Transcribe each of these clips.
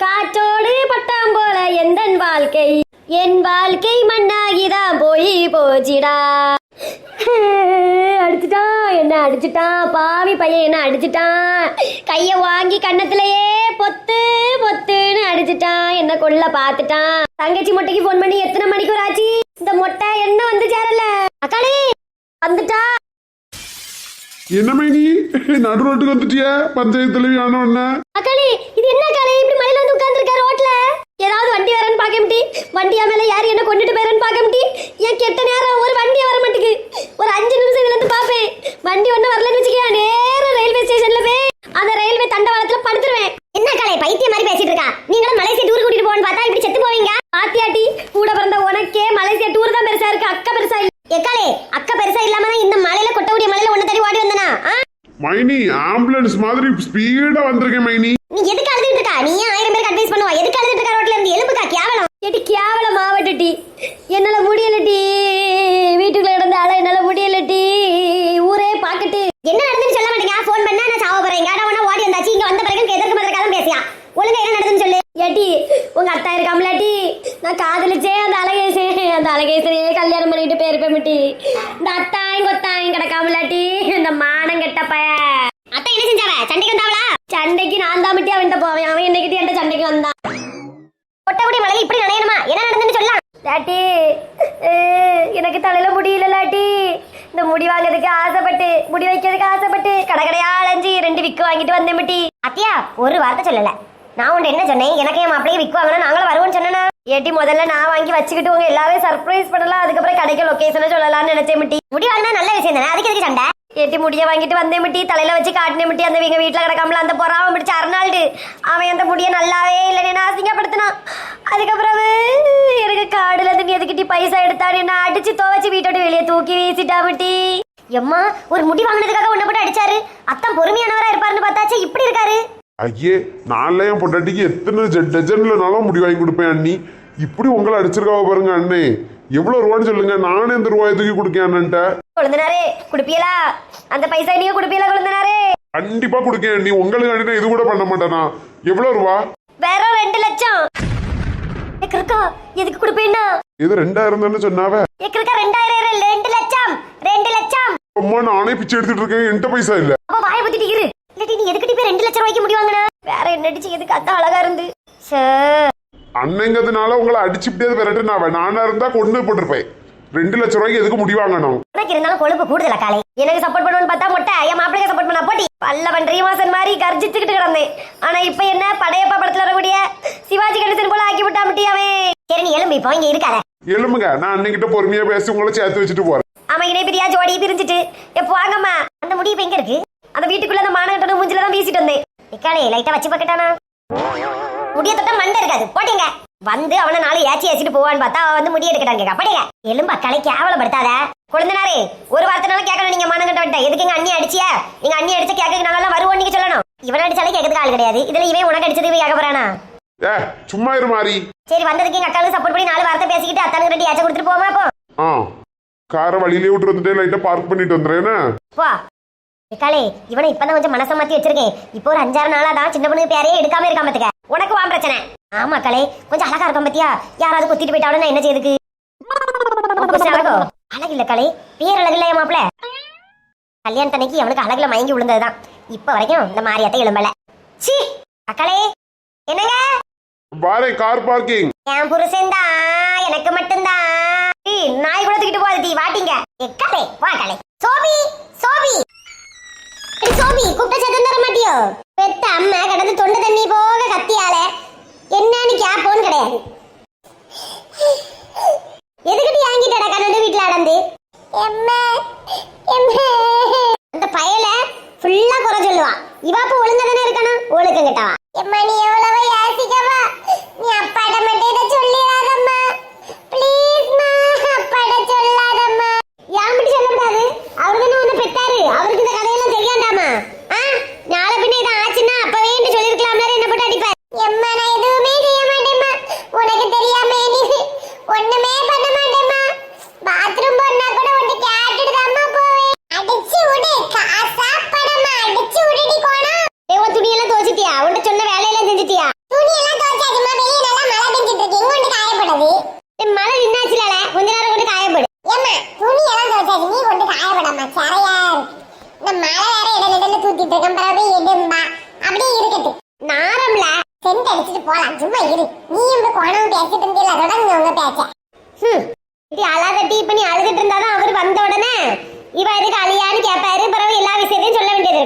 காற்றோடு பட்டாம் போல எந்தன் வாழ்க்கை? என் வாழ்க்கை மண்ணாகிதான் போய் போச்சிடா. அடிச்சிட்டான் என்ன அடிச்சிட்டான் பாவி பையன் என்ன அடிச்சிட்டான் கைய வாங்கி கன்னத்திலேயே பொத்து பொத்துன்னு அடிச்சிட்டான் என்ன கொள்ள பாத்துட்டான் தங்கச்சி மொட்டைக்கு ஃபோன் பண்ணி எத்தனை மணிக்கு ஒரு ஆச்சு இந்த மொட்டை என்ன வந்து சேரல? அக்காளே வந்துட்டா. என்ன மேனி? நடு ரோட்டுக்கு வந்துட்டிய? பஞ்சாயத்து தலைவி ஆன உடனே அக்காளே இது என்ன அக்காளே இப்படி மலையில வந்து உட்கார்ந்துருக்க ரோட்ல ஏதாவது வண்டி வரேன்னு பார்க்க முடி வண்டியா மேல யார் என்ன கொண்டுட்டு போறேன்னு பார்க்க முடி என் கெட்ட நேரம் ஒரு வண்டி வர மாட்டேங்குது. ஒரு அஞ்சு நிமிஷம் இதுல இருந்து பாப்பேன் வண்டி ஒண்ணு வரலன்னு வச்சுக்க நேரம் ரயில்வே ஸ்டேஷன்ல போய் அந்த ரயில்வே தண்டவாளத்துல படுத்துருவேன். என்ன கலை பைத்திய மாதிரி பேசிட்டு இருக்கா? நீங்களும் மலேசியா டூர் கூட்டிட்டு போன்னு பார்த்தா இப்படி செத்து போவீங்க? பாத்தியாட்டி கூட பிறந்த உனக்கே மலேசியா டூர் தான் பெருசா இருக்கு. அக்கா பெருசா இல்ல. எக்காலே அக்கா பெருசா இல்லாம தான் இந்த மலையில கொட்டக்கூடிய மலையில ஒண்ணு தடி ஓடி வந்தனா? மைனி ஆம்புலன்ஸ் மாதிரி ஸ்பீடா வந்திருக்கேன் மைனி நீ எதுக்கு அழுதுட்டு இருக்கா நீ ஏன் ஆயிரம் பேருக்கு அட்வைஸ் பண்ணுவா எதுக்கு அழுதுட்டு இருக்கா ரோட்ல இருந்து எலும்புக்கா கேவலம் எடி கேவலம் ஆவட்டடி என்னால முடியலடி வீட்டுக்குள்ள கிடந்த ஆள என்னால முடியலடி ஊரே பாக்கட்டு என்ன நடந்துன்னு சொல்ல மாட்டேங்க ஃபோன் பண்ணா நான் சாவ போறேன் கேடா ஒண்ணா ஓடி வந்தாச்சு இங்க வந்த பிறகு எதற்கு மாதிரி கதை பேசியா ஒழுங்கா என்ன நடந்துன்னு சொல்லு ஏட்டி உங்க அத்தா இருக்காமலாட்டி நான் காதலிச்சே அந்த அழகேசன் அந்த அழகேசனையே கல்யாணம் பண்ணிட்டு பேருப்பேன் முட்டி. இந்த அத்தாயும் கொத்தாயும் கிடக்காமலாட்டி இந்த மானம் கெட்ட பய. அத்தை என்ன செஞ்சாவ? சண்டைக்கு வந்தாவளா? சண்டைக்கு நான் தான் மிட்டி அவன்கிட்ட போவேன். அவன் என்னைக்கிட்ட என்கிட்ட சண்டைக்கு வந்தான் கொட்டகுடி மலையில் இப்படி நினையணுமா? என்ன நடந்துன்னு சொல்லலாம். லாட்டி அஹ், எனக்கு தலையில முடியல லாட்டி. இந்த முடி வாங்குறதுக்கு ஆசைப்பட்டு முடி வைக்கிறதுக்கு ஆசைப்பட்டு கடகடையா அலைஞ்சு ரெண்டு விக்கு வாங்கிட்டு வந்தேன் மட்டி. அத்தியா ஒரு வார்த்தை சொல்லல. நான் உன்ட்டு என்ன சொன்னேன்? எனக்கு என் மாப்பிளைய விக்கு வாங்கினா நாங்களும் வருவோம்னு சொன்னேனா? ஏட்டி முதல்ல நான் வாங்கி வச்சுக்கிட்டு உங்க எல்லாரும் சர்ப்ரைஸ் பண்ணலாம். அதுக்கப்புறம் கடைக்கு லொகேஷனை சொல்லலாம்னு நினைச்சேன் மிட்டி. முடி வாங்கினா நல்ல விஷயம் தானே? அதுக்கு எதுக்கு சண்டை? ஏட்டி முடிய வாங்கிட்டு வந்தேன் மிட்டி. தலையில வச்சு காட்டினேன் மிட்டி. அந்த எங்க வீட்டுல கிடக்காமல அந்த பொறாம பிடிச்ச அருணாள்டு அவன் அந்த முடிய நல்லாவே இல்லைன்னு என்ன அசிங்கப்படுத்தினான் அதுக்கப்புறம் எனக்கு காடுல இருந்து எதுக்கிட்டி பைசா எடுத்தாரு என்ன அடிச்சு துவச்சு வீட்டோட வெளியே தூக்கி வீசிட்டா மிட்டி. எம்மா ஒரு முடி வாங்கினதுக்காக உன்னை போட்டு அடிச்சாரு? அத்தான் பொறுமையானவரா இருப்பாருன்னு பார்த்தாச்சு. இப்படி இருக்காரு? ஐயே நான்ல என் பொண்டாட்டிக்கு எத்தனை ஜெ- டஜன்லனாலும் முடி வாங்கி கொடுப்பேன் அண்ணி. இப்படி உங்களை அடிச்சிருக்காவ பாருங்க அண்ணே. எவ்வளவு ரூபான்னு சொல்லுங்க. நானே இந்த ரூபாய் தூக்கி கொடுக்கேன் அண்ணன்ட்ட. கொழுந்தனாரே குடுப்பியலா? அந்த பைசா நீங்க குடுப்பியலா கொழுந்தனாரே? கண்டிப்பா கொடுக்கேன். நீ உங்களுக்கு அண்ணன் இது கூட பண்ண மாட்டேனா? எவ்வளவு ரூபா? வேற ரெண்டு லட்சம். ஏ கிறுக்கா எதுக்கு குடுப்பீன்னா இது ரெண்டாயிரம் தானே சொன்னாவ? ஏ கிறுக்கா ரெண்டாயிரம் இல்ல, ரெண்டு லட்சம். ரெண்டு லட்சம். அம்மா நானே பிச்சை எடுத்துட்டு இருக்கேன். என்கிட்ட பைசா இல்ல. அப்ப வாய பத்திட்டு இரு. இல்லாட்டி நீ எதுக்கிட்ட போய் ரெண்டு லட்சம் ரூபாய்க்கு முடி வாங்கின? வேற என்ன அடிச்சு எதுக்கு அதான் அழகா இருந்து? அண்ணங்கிறதுனால உங்களை அடிச்சுட்டே விரட்டுனாவ நானா. இருந்தா கொண்டு போட்டிருப்பேன். ரெண்டு லட்சம் ரூபாய்க்கு எதுக்கு முடி வாங்கணும்? உனக்கு இருந்தாலும் கொழுப்பு கூடுதல காலை எனக்கு சப்போர்ட் பண்ணுவோம்னு பார்த்தா மொட்டை. என் மாப்பிளைக்கு சப்போர்ட் பண்ணா போட்டி. பல்லவன் ரீமாசன் மாதிரி கர்ஜிச்சுக்கிட்டு கிடந்தேன். ஆனா இப்ப என்ன படையப்பா படத்துல வரக்கூடிய சிவாஜி கணேசன் போல ஆக்கி விட்டா முட்டி அவன்? சரி நீ எலும்பு இப்போ இங்க இருக்காத. எலும்புங்க. நான் அண்ணன்கிட்ட பொறுமையா பேசி உங்களை சேர்த்து வச்சுட்டு போறேன். அவன் இணை பிரியா ஜோடி பிரிஞ்சுட்டு. எப்போ வாங்கம்மா. அந்த முடி இப்ப எங்க இருக்கு? அந்த வீட்டுக்குள்ள அந்த மானகட்டணும் மூஞ்சில தான் வீசிட்டு வந்தேன். இக்காளே லைட்டா வச்சு பக்கட்டானா முடிய தொட்டா மண்டை இருக்காது. போட்டீங்க. வந்து அவனை நாளை ஏச்சி ஏச்சிட்டு போவான்னு பார்த்தா அவன் வந்து முடி எடுக்கட்டாங்க கேட்க படிங்க எலும்பு அக்காலை கேவலப்படுத்தாத. குழந்தனாரே ஒரு வார்த்தைனாலும் கேட்கணும் நீங்க மானங்கட்ட விட்ட எதுக்கு எங்க அண்ணி அடிச்சியா? எங்க அண்ணி அடிச்ச கேட்க நாங்கெல்லாம் வருவோம் நீங்க சொல்லணும். இவன் அடிச்சாலே கேட்கறதுக்கு ஆள் கிடையாது. இதுல இவன் உனக்கு அடிச்சது இவன் கேட்க போறானா? ஏ சும்மா இரு மாறி. சரி வந்ததுக்கு எங்க அக்காளுக்கு சப்போர்ட் பண்ணி நாலு வார்த்தை பேசிக்கிட்டு அத்தானுக்கு ரெண்டு ஏச்ச கொடுத்துட்டு போமா அப்போ ஆ. காரை வழியிலே விட்டு வந்துட்டு லைட்டா பார்க் பண்ணிட்டு வந்துடுறேன். வா விக்காலே இவனை இப்பதான் கொஞ்சம் மனசை மாத்தி வச்சிருக்கேன். இப்போ ஒரு அஞ்சாறு நாளா தான் சின்ன பொண்ணு பேரையே எடுக்காம இருக்காம உனக்கு வா பிரச்சனை. ஆமா கலை கொஞ்சம் அழகா இருக்கும் பத்தியா? யாராவது குத்திட்டு போயிட்டாலும் நான் என்ன செய்யுதுக்கு அழகோ அழகு இல்ல கலை பேர் அழகு இல்லையா மாப்பிள கல்யாணத்தன்னைக்கு அவனுக்கு அழகுல மயங்கி விழுந்ததுதான். இப்ப வரைக்கும் இந்த மாரியாத்த எழும்பல. சி அக்களே என்னங்க? வாரே கார் பார்க்கிங் என் புருஷன் தான் எனக்கு மட்டும்தான். நாய் கூட தூக்கிட்டு போகாது தீ வாட்டிங்க. எக்கலே வா கலை. சோபி சோபி. சோபி கூப்பிட்ட சத்தம் தர மாட்டியோ? பெத்த அம்மா கடந்து தொண்டை தண்ணி போக கத்தியால. என்னன்னு கேப்போன்னு கிடையாது. எதுக்கிட்டு ஏங்கிட்டடா கண்ணு வீட்டுல அடந்து? எம்மா எம்மா. பேசிட்டு இருந்தீங்களா இப்ப நீ அழுதுட்டு இருந்தாதான் அவர் வந்த உடனே இவ எதுக்கு அழியான்னு கேட்பாரு பிறகு எல்லா விஷயத்தையும் சொல்ல வேண்டியது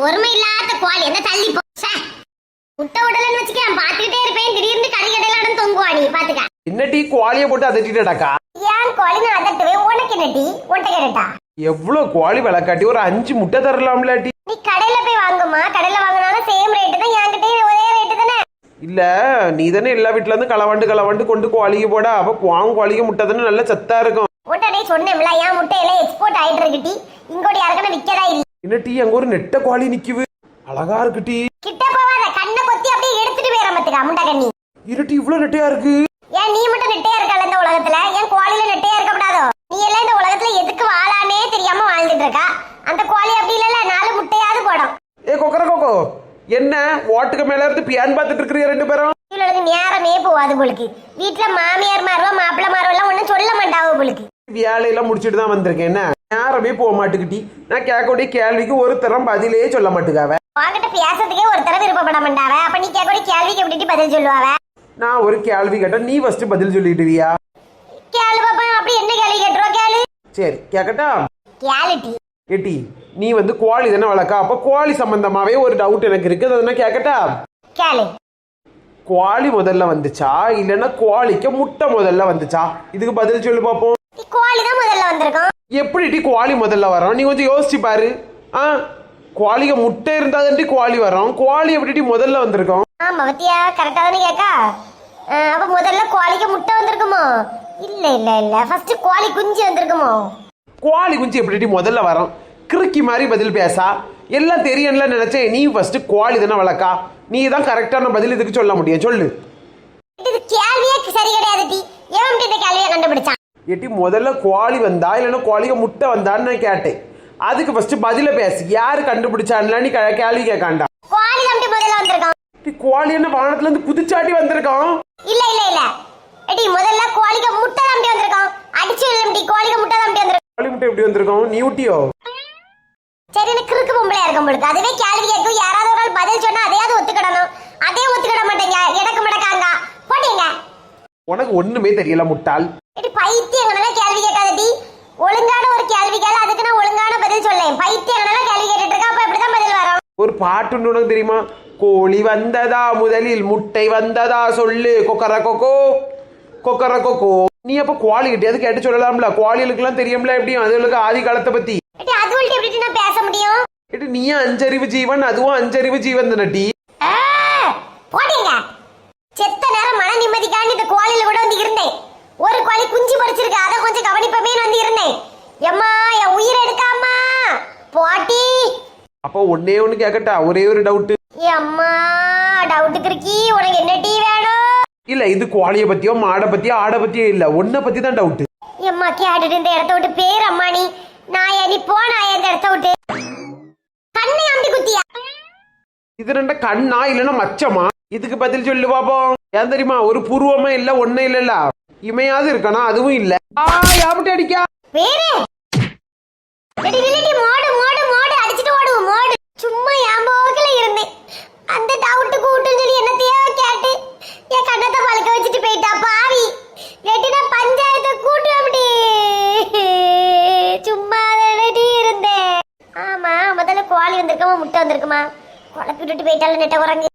பொறுமை இல்லாத குவாலி. என்ன தள்ளி போ முட்டை உடலன்னு வச்சுக்கேன் பாத்துக்கிட்டே இருப்பேன். திடீர்னு கடை கடையில தொங்குவா நீ பாத்துக்க. என்ன டீ குவாலிய போட்டு அதட்டிட்டடா ஏன் கோழி நான் அதட்டுவே உனக்கு என்ன டீ? ஒட்டை கேட்டா. எவ்வளவு குவாலி விளக்காட்டி ஒரு அஞ்சு முட்டை தரலாம்ல டீ? நீ கடையில போய் வாங்குமா? கடையில வாங்கினாலும் சேம் ரேட்டு தான். என்கிட்டயும் ஒரே ரேட்டு தானே? இல்ல நீ தானே எல்லா வீட்டுல இருந்து களவாண்டு களவாண்டு கொண்டு கோழிக்கு போட. அப்ப குவாங்க குவாலிக்கு முட்டை தானே நல்ல சத்தா இருக்கும். உடனே சொன்னேன்ல ஏன் முட்டை எல்லாம் எக்ஸ்போர்ட் ஆயிட்டு இருக்கு டீ. இங்கோட யாருக்கான விக்கதா இல்ல? என்ன டீ? அங்க ஒரு நெட்ட கோழி நிக்குது. அழகா இருக்கு டீ. கிட்ட போவாத கண்ணை கொத்தி அப்படியே எடுத்துட்டு போயிட மத்துக்கா முண்டா கண்ணி. இருட்டி இவ்வளவு நெட்டையா இருக்கு. ஏன் நீ மட்டும் நெட்டையா இருக்கல இந்த உலகத்துல? ஏன் கோழில நெட்டையா இருக்க கூடாதோ? நீ எல்லாம் இந்த உலகத்துல எதுக்கு வாழானே தெரியாம வாழ்ந்துட்டு இருக்கா? அந்த கோழி அப்படி இல்லல நாலு முட்டையாவது போடும். ஏ கொக்கர கொக்கோ. என்ன? ஓட்டுக்கு மேல இருந்து பியான் பார்த்துட்டு இருக்கிறீங்க ரெண்டு பேரும்? இவளுக்கு நேரமே போவாது போலுக்கு. வீட்டுல மாமியார் மாறுவா மாப்பிள்ள மாறுவா எல்லாம் ஒண்ணும் சொல்ல மாட்டாவோ போலுக்கு. வேலையெல்லாம் முடிச்சிட்டு தான் வந்திருக்கேன். என்ன? நேரமே போக மாட்டுக்கிட்டி. நான் கேட்கக்கூடிய கேள்விக்கு ஒரு தரம் பதிலே சொல்ல மாட்டுக்காவ. உன்கிட்ட பேசுறதுக்கே ஒருத்தர விருப்பப்பட மாட்டாவ. அப்ப நீ கேட்கக்கூடிய கேள்விக்கு எப்படிட்டு பதில் சொல்லுவாவ? நான் ஒரு கேள்வி கேட்டேன் நீ ஃபர்ஸ்ட் பதில் சொல்லிடுவியா? கேளு பாப்பா அப்படி என்ன கேள்வி கேட்டுருவா? கேளு. சரி கேட்கட்டா கேளுட்டி ஏட்டி நீ வந்து கோழி தானே வளர்க்க? அப்ப கோழி சம்பந்தமாவே ஒரு டவுட் எனக்கு இருக்கு. அதை நான் கேட்கட்டா கேளு. கோழி முதல்ல வந்துச்சா? இல்லைன்னா கோழிக்கு முட்டை முதல்ல வந்துச்சா? இதுக்கு பதில் சொல்லு பார்ப்போம் கோழி தான் முதல்ல வந்திருக்கோம். எப்படி டி கோழி முதல்ல வரும்? நீ கொஞ்சம் யோசிச்சு பாரு. ஆ கோழிக்கு முட்டை இருந்தாதான்டி கோழி வரும். கோழி எப்படி முதல்ல வந்திருக்கோம்? ஆமா பத்தியா கரெக்டா தானே கேக்கா? அப்ப முதல்ல கோழிக்கு முட்டை வந்திருக்குமோ? இல்ல இல்ல இல்ல. ஃபர்ஸ்ட் கோழி குஞ்சு வந்திருக்குமோ? கோழி குஞ்சு எப்படி முதல்ல வரும்? கிறுக்கி மாதிரி பதில் பேசா. எல்லாம் தெரியும்ல நினைச்சேன். நீ ஃபர்ஸ்ட் கோழி தானே வளர்க்கா. நீ தான் கரெக்டான பதில் இதுக்கு சொல்ல முடியும். சொல்லு. இது கேள்வியே சரி கிடையாது டி. எவன் இந்த கேள்வியை கண்டுபிடிச்சான்? ஏட்டி முதல்ல கோழி வந்தா இல்லைன்னா கோழிக்கு முட்டை வந்தான்னு நான் கேட்டேன். அதுக்கு ஃபர்ஸ்ட் பதில பேசு. யாரு கண்டுபிடிச்சான்ல நீ கேள்வி கேட்காண்டா. கோழி இப்படி முதல்ல வந்திருக்கான். டி, கோழி என்ன வானத்துல இருந்து குதிச்சாட்டி வந்திருக்கான்? இல்ல இல்ல இல்ல. எடி முதல்ல கோழிக்கு முட்டை இப்படி வந்திருக்கான். அடிச்சு இல்ல கோழிக்கு முட்டை இப்படி வந்திருக்கான். கோழி முட்டை எப்படி வந்திருக்கோம் நீ ஊட்டியோ? சரி எனக்கு கிறுக்கு பொம்பளையா இருக்கும் பொழுது. அதுவே கேள்வி கேட்கும். யாராவது ஒரு ஆள் பதில் சொன்னா அதையாவது ஒத்துக்கிடணும். அதே ஒத்துக்கிட மாட்டேங்க. எனக்கு மடக்காங்க. போட்டீங்க. உனக்கு ஒண்ணுமே தெரியல முட்டாள். எடி பைத்தியங்கனால கேள்வி கேட்காதடி. ஒழுங்கான ஒரு கேள்வி கேள அதுக்கு நான் ஒழுங்கான பதில் சொல்லேன். பைத்தியங்கனால கேள்வி கேட்டுட்டு இருக்கா அப்ப எப்படிதான் பதில் வரும்? ஒரு பாட்டு உனக்கு தெரியுமா? கோழி வந்ததா முதலில் முட்டை வந்ததா சொல்லு. கொக்கர கொக்கோ கொக்கர கொக்கோ. நீ அப்ப கோழி கிட்டயாவது கேட்டு சொல்லலாம்ல. கோழிகளுக்கெல்லாம் தெரியும்ல எப்படியும் அதுகளுக்கு ஆதி காலத்தை பத்தி. எடி அது உள்ட்டு எப்படி நான் பேச முடியும்? ஏடி நீயும் அஞ்சறிவு ஜீவன் அதுவும் அஞ்சறிவு ஜீவன் தானடி. ஆ, போட்டீங்க செத்த நேரம் மன நிம்மதிக்காண்டி இந்த கோழில கூட வந்து இருந்தேன். ஒரு கோழி குஞ்சு பொரிச்சிருக்கு. அதை கொஞ்சம் கவனிப்பமே வந்து இருந்தேன். எம்மா என் உயிர் எடுக்காமா. போட்டி. அப்போ ஒன்னே ஒண்ணு கேட்கட்டா ஒரே ஒரு டவுட் அம்மா டவுட்டுக்கு இருக்கி உனக்கு என்ன டீ வேணும்? இல்ல இது கோழிய பத்தியோ மாடை பத்தியோ ஆடை பத்தியோ இல்ல. உன்னை பத்தி தான் டவுட் எம்மா கேட்டுட்டு இந்த இடத்த விட்டு பேர் அம்மா நீ. நான் நீ போனா இந்த இடத்த விட்டு? கண்ணை அம்பி குத்தியா? இது ரெண்ட கண்ணா இல்லைன்னா மச்சமா? இதுக்கு பதில் சொல்லு பாப்போம் ஏன் தெரியுமா ஒரு பூர்வமா இல்ல ஒண்ணே இல்லல்ல. இமையாவது இருக்கணும் அதுவும் இல்ல. ஆ யாபட்டி அடிக்கா? வேறு. எடி நில்லடி மோடு மோடு மோடு. அடிச்சிட்டு ஓடுவோம் மோடு. சும்மா என் போக்கில இருந்தேன். அந்த டவுட்டு கூட்டுன்னு சொல்லி என்னத்தையோ கேட்டு என் கண்ணத்தை பழுக்க வச்சுட்டு போயிட்டா பாவி. வெட்டினா பஞ்சாயத்தை கூட்டு அப்படி சும்மா தானடி இருந்தேன். ஆமா முதல்ல கோழி வந்திருக்குமா முட்டை வந்திருக்குமா? குழப்பி விட்டுட்டு போயிட்டாலும் நெட்ட குரங்கு.